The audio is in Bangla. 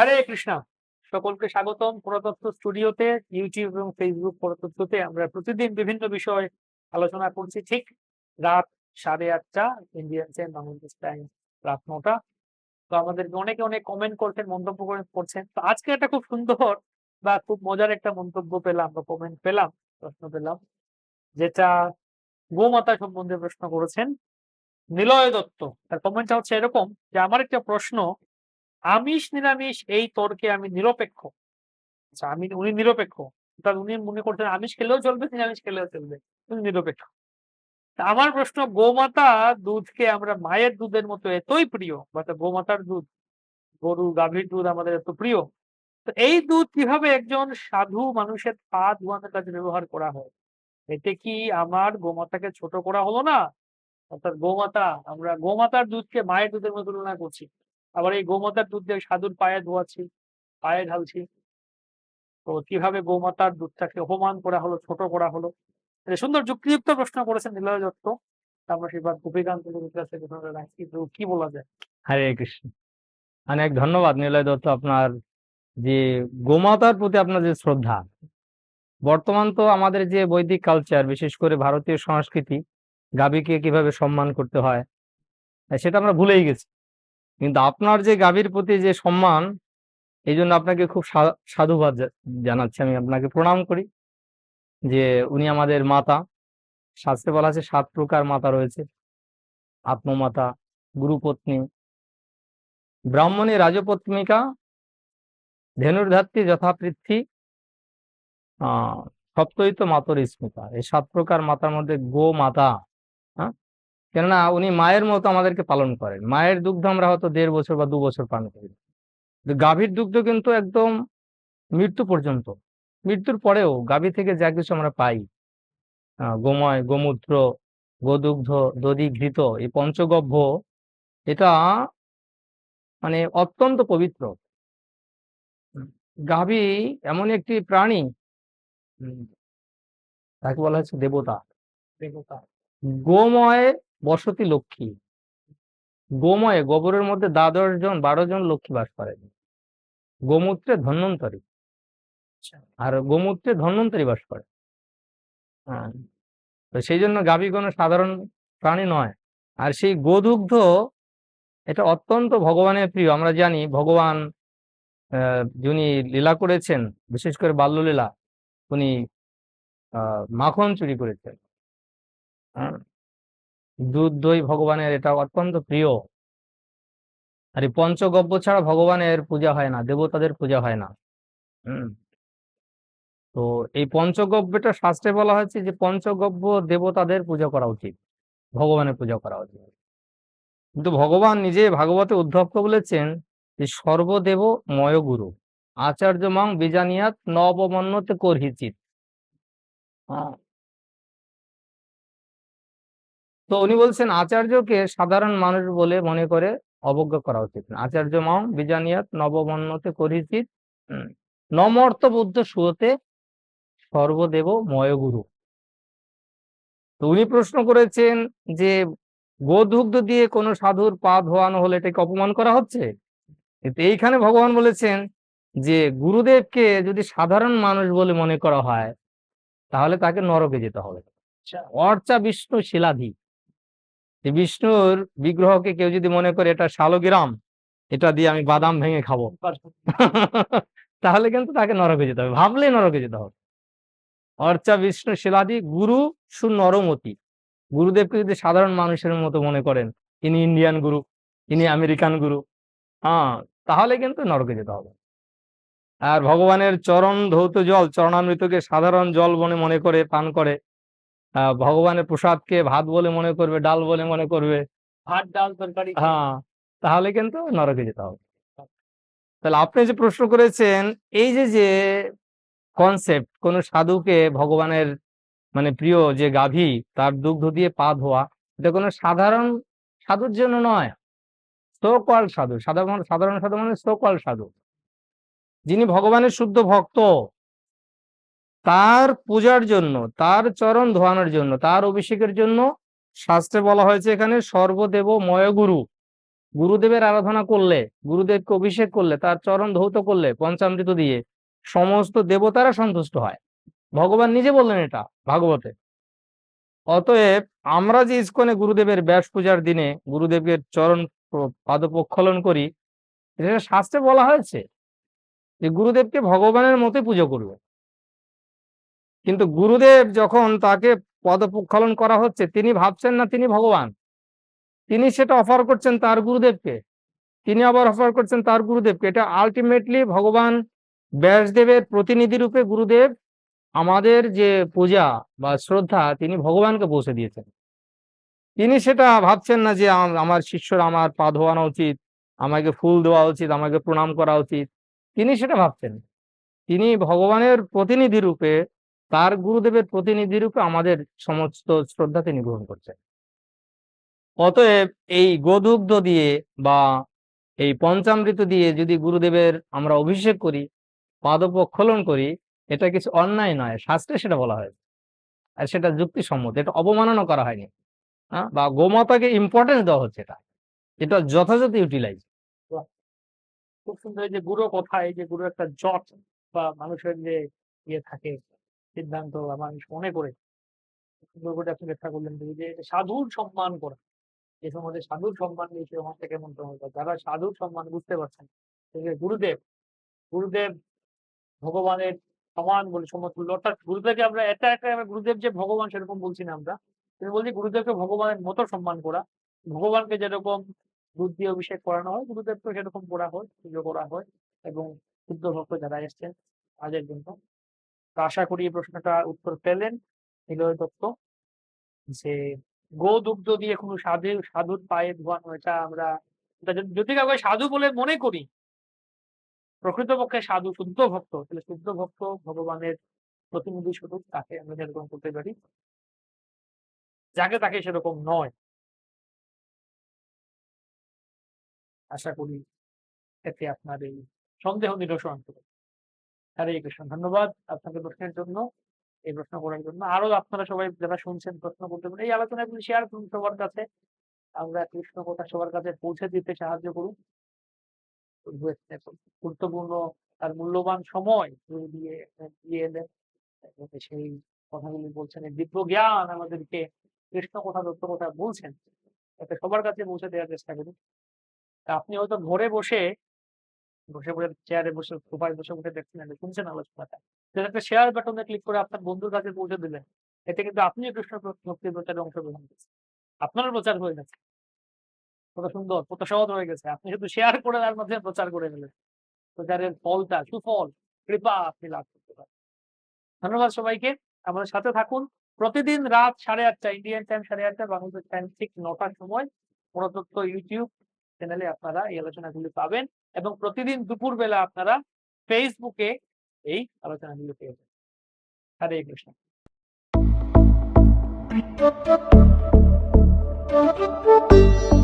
হরে কৃষ্ণা। সকলকে স্বাগতম পুরাতত্ত্ব স্টুডিওতে ইউটিউব এবং ফেসবুক পুরাতত্ত্বতে। আমরা প্রতিদিন বিভিন্ন বিষয় আলোচনা করছি। ঠিক রাত সাড়ে আটটা ইন্ডিয়ান টাইম বাংলাদেশ টাইম রাত নটা। তো আমাদেরকে অনেকে অনেক কমেন্ট করছেন, মন্তব্য করে- করছেন। তো আজকে একটা খুব সুন্দর বা খুব মজার একটা মন্তব্য পেলাম বা কমেন্ট পেলাম, প্রশ্ন পেলাম, যেটা গোমাতা সম্বন্ধে প্রশ্ন করেছেন, নিলয় দত্ত। তার কমেন্টটা হচ্ছে এরকম যে, আমার একটা প্রশ্ন আমিষ নিরামিষ এই তর্কে আমি নিরপেক্ষ। আচ্ছা আমি উনি নিরপেক্ষ। অর্থাৎ উনি মনে করছেন আমিষ খেলেও চলবে, নিরামিষ খেলেও চলবে। উনি নিরপেক্ষ। আমার প্রশ্ন, গোমাতা দুধকে আমরা মায়ের দুধের মতো এতই প্রিয়, বা গোমাতার দুধ গরু গাভীর দুধ আমাদের এত প্রিয়, তো এই দুধ কীভাবে একজন সাধু মানুষের পা ধোয়ানোর কাজে ব্যবহার করা হয়? এতে কি আমার গোমাতাকে ছোট করা হলো না? অর্থাৎ গোমাতা, আমরা গোমাতার দুধকে মায়ের দুধের মতো তুলনা করছি। আবার এই গোমাতার দুধ দিয়ে সাধুর পায়ে ধোয়াচ্ছি, পায়ে ঢালছি। তো কীভাবে গোমাতার দুধটাকে অপমান করা হলো, ছোট করা হলো? সুন্দর যুক্তিযুক্ত প্রশ্ন করেছেন নীলয় দত্ত। আমরা সেবার গোপীকান্ত কি বলা যায়? হরে কৃষ্ণ। অনেক ধন্যবাদ নিলয় দত্ত আপনার যে গোমাতার প্রতি আপনার যে শ্রদ্ধা। বর্তমান তো আমাদের যে বৈদিক কালচার বিশেষ করে ভারতীয় সংস্কৃতি, গাভীকে কীভাবে সম্মান করতে হয়, সেটা আমরা ভুলেই গেছি। কিন্তু আপনার যে গাভীর প্রতি যে সম্মান এই জন্য আপনাকে খুব সাধুবাদ জানাচ্ছি। আমি আপনাকে প্রণাম করি যে উনি আমাদের মাতা। শাস্ত্রে বলা আছে, সাত প্রকার মাতা রয়েছে। আত্মমাতা, গুরুপত্নী, ব্রাহ্মণী রাজপত্মিকা ধেনুর্ধাত্রী আহ সপ্তহিত মাতর স্মিতা এই সাত প্রকার মাতার মধ্যে গো মাতা হ্যাঁ? কেননা উনি মায়ের মতো আমাদেরকে পালন করেন। মায়ের দুগ্ধ আমরা হয়তো দেড় বছর বা দু বছর পান করি। গাভীর দুগ্ধ কিন্তু একদম মৃত্যু পর্যন্ত। মৃত্যুর পরেও গাভী থেকে যা কিছু আমরা পাই গোময় গোমূত্র গোদুগ্ধ দধি ঘৃত এই পঞ্চগভ্য এটা মানে অত্যন্ত পবিত্র। গাভী এমন একটি প্রাণী তাকে বলা হচ্ছে দেবতা। দেবতা। গোময় বসতি লক্ষ্মী। গোময়ে গোবরের মধ্যে দ্বাদশ জন বারো জন লক্ষ্মী বাস করেন গোমূত্রে ধন্বন্তরী। আচ্ছা। আর গোমূত্রে ধন্বন্তরী বাস করে। হ্যাঁ। তো সেই জন্য গাভী কোনো সাধারণ প্রাণী নয়। আর সেই গোদুগ্ধ এটা অত্যন্ত ভগবানের প্রিয়। আমরা জানি ভগবান যিনি লীলা করেছেন বিশেষ করে বাল্যলীলা উনি আহ, মাখন চুরি করেছেন। হ্যাঁ, দুধ দই ভগবানের এটা অত্যন্ত প্রিয়। আর এই পঞ্চগব্য ছাড়া ভগবানের পূজা হয় না দেবতাদের পূজা হয় না। হুম। তো এই পঞ্চগব্যটা শাস্ত্রে বলা হয়েছে যে পঞ্চগব্য দেবতাদের পূজা করা উচিত ভগবানের পূজা করা উচিত। কিন্তু ভগবান নিজে ভাগবতে উদ্ধবকে বলেছেন যে সর্বদেব ময় গুরু আচার্য মাং বিজানিয়াত নবমন্যতে করহিচিত। তো উনি বলছেন আচার্যকে সাধারণ মানুষ বলে মনে করে অবজ্ঞা করা উচিত না। আচার্য মাও বিজানিয়াত নবমন্যতে করহিচিত হুম। নমর্ত বুদ্ধ সুয়তে সর্বদেব ময়গুরু। তো উনি প্রশ্ন করেছেন যে গোধুগ্ধ দিয়ে কোনো সাধুর পা ধোয়ানো হলে এটাকে অপমান করা হচ্ছে? কিন্তু এইখানে ভগবান বলেছেন যে গুরুদেবকে যদি সাধারণ মানুষ বলে মনে করা হয় তাহলে তাকে নরকে যেতে হবে। আচ্ছা। অর্চা বিষ্ণু শিলাধি। বিষ্ণুর বিগ্রহকে কেউ যদি মনে করে এটা শালগ্রাম, এটা দিয়ে আমি বাদাম ভেঙে খাব। তাহলে কিন্তু তাকে নরকে যেতে হবে। ভাবলেই নরকে যেতে হবে। অর্চা, বিষ্ণু, শিলাদি, গুরু সুনরমতি গুরুদেবকে যদি সাধারণ মানুষের মতো মনে করেন ইনি ইন্ডিয়ান গুরু ইনি আমেরিকান গুরু হ্যাঁ তাহলে কিন্তু নরকে যেতে হবে। আর ভগবানের চরণ ধৌত জল, চরণামৃতকে সাধারণ জল বলে মনে করে, পান করে ভগবানের প্রসাদকে ভাত বলে মনে করবে ডাল বলে মনে করবে। ভাত ডাল তরকারি হ্যাঁ তাহলে কিন্তু নরকে যেতে হবে। তাহলে আপনি যে প্রশ্ন করেছেন এই যে যে কনসেপ্ট কোন সাধুকে ভগবানের মানে প্রিয় যে গাভী তার দুগ্ধ দিয়ে পা ধোয়া এটা কোনো সাধারণ সাধুর জন্য নয়। সোকল সাধু সাধারণ সাধারণ সাধু মানে সোকল সাধু। যিনি ভগবানের শুদ্ধ ভক্ত তার পূজার জন্য, তার চরণ ধোয়ানোর জন্য, তার অভিষেকের জন্য শাস্ত্রে বলা হয়েছে এখানে সর্বদেব ময়গুরু গুরুদেবের আরাধনা করলে, গুরুদেবকে অভিষেক করলে, তার চরণ ধৌত করলে, পঞ্চামৃত দিয়ে সমস্ত দেবতারা সন্তুষ্ট হয়। ভগবান নিজে বললেন এটা, ভাগবতে। অতএব আমরা যে ইস্কনে গুরুদেবের ব্যাস পূজার দিনে গুরুদেবের চরণ প- পাদ প্রক্ষালন করি এটা শাস্ত্রে বলা হয়েছে যে গুরুদেবকে ভগবানের মতে পুজো করবে। কিন্তু গুরুদেব যখন তাকে পদপ্রক্ষালন করা হচ্ছে, তিনি ভাবছেন না তিনি ভগবান। তিনি সেটা অফার করছেন তার গুরুদেবকে। তিনি আবার অফার করছেন তার গুরুদেবকে। এটা আলটিমেটলি ভগবান ব্যাসদেবের প্রতিনিধি রূপে গুরুদেব আমাদের যে পূজা বা শ্রদ্ধা, তিনি ভগবানকে পৌঁছে দিয়েছেন। তিনি সেটা ভাবছেন না যে আম- আমার শিষ্যরা আমার পা ধোয়ানো উচিত, আমাকে ফুল দেওয়া উচিত, আমাকে প্রণাম করা উচিত। তিনি সেটা ভাবছেন। তিনি ভগবানের প্রতিনিধি রূপে তার গুরুদেবের প্রতিনিধি রূপে আমাদের সমস্ত শ্রদ্ধা তিনি গ্রহণ করছেন। অতএব এই গোদুগ্ধ দিয়ে বা এই পঞ্চামৃত দিয়ে যদি গুরুদেবের আমরা অভিষেক করি পাদপ্রক্ষালন করি, এটা কিছু অন্যায় নয়, শাস্ত্রে সেটা বলা হয়েছে। আর সেটা যুক্তিসম্মত, এটা অবমাননা করা হয়নি। হ্যাঁ বা গোমাতাকে ইম্পর্টেন্স দেওয়া হচ্ছে এটা। এটা যথাযথ ইউটিলাইজ খুব সুন্দর যে গুরু কথা, এই যে গুরু একটা জট বা মানুষের যে ইয়ে থাকে সিদ্ধান্ত মানুষ মনে করে। করে আপনি ব্যাখ্যা করলেন যে সাধুর সম্মান করা। যে সমাজে সাধুর সম্মান নেই, সে সমাজটা কেমন যারা সাধুর সম্মান বুঝতে পারছেন গুরুদেব গুরুদেব ভগবানের সমান বলে সমতুল্য অর্থাৎ গুরুদেবকে আমরা এটা একটা গুরুদেব যে ভগবান সেরকম বলছি না আমরা। কিন্তু বলছি গুরুদেবকে ভগবানের মতো সম্মান করা। ভগবানকে যেরকম দুধ দিয়ে অভিষেক করানো হয় গুরুদেবকে সেরকম করা হয়, পুজো করা হয় এবং শুদ্ধ ভক্ত যারা এসছেন, তাদের জন্য। আশা করি প্রশ্নটা উত্তর পেলেন নিলয় দত্ত, যে গো দুগ্ধ দিয়ে কোনো সাধু, সাধুর পায়ে ধোয়ানো এটা আমরা যদি- কাউকে সাধু বলে মনে করি, প্রকৃতপক্ষে সাধু শুদ্ধ ভক্ত, তাহলে শুদ্ধ ভক্ত ভগবানের প্রতিনিধি স্বরূপ তাকে আমরা যেরকম করতে পারি। যাকে তাকে সেরকম নয়। আশা করি এতে আপনার এই সন্দেহ নিরসন হবে। হরে কৃষ্ণ। ধন্যবাদ আপনাকে প্রশ্নের জন্য, এই প্রশ্ন করার জন্য। আরও আপনারা সবাই যারা শুনছেন প্রশ্ন করতে পারেন, এই আলোচনাগুলি শেয়ার করুন সবার কাছে। আমরা কৃষ্ণ কথা সবার কাছে পৌঁছে দিতে সাহায্য করুন। গুরুত্বপূর্ণ তার মূল্যবান সময় দিয়ে দিয়ে এলেন সেই কথাগুলি বলছেন দিব্য জ্ঞান আমাদেরকে কৃষ্ণ কথা দত্ত কথা বলছেন সবার কাছে পৌঁছে দেওয়ার চেষ্টা করুন। আপনি হয়তো ঘরে বসে বসে বসে চেয়ারে বসে সোফায় বসে বসে দেখছেন আর শুনছেন আলোচনাটা সেটা একটা শেয়ার বাটনে ক্লিক করে আপনার বন্ধুর কাছে পৌঁছে দিলেন। এতে কিন্তু আপনিও কৃষ্ণ ভক্তির প্রচারে অংশগ্রহণ করছেন। আপনার প্রচার হয়ে গেছে। কত সুন্দর, কত সহজ হয়ে গেছে। আপনি শুধু শেয়ার করে তার মাধ্যমে প্রচার করে গেলেন। প্রচারের ফলটা, সুফল, কৃপা আপনি লাভ করতে পারেন। ধন্যবাদ সবাইকে। আমাদের সাথে থাকুন। প্রতিদিন রাত সাড়ে আটটা ইন্ডিয়ান টাইম সাড়ে আটটা বাংলাদেশ টাইম ঠিক নটার সময়। পুরাতত্ত্ব ইউটিউব চ্যানেলে আপনারা এই আলোচনাগুলি পাবেন এবং প্রতিদিন দুপুরবেলা আপনারা ফেসবুকে এই আলোচনাগুলি পেয়ে যাবেন হরে কৃষ্ণ Thank you.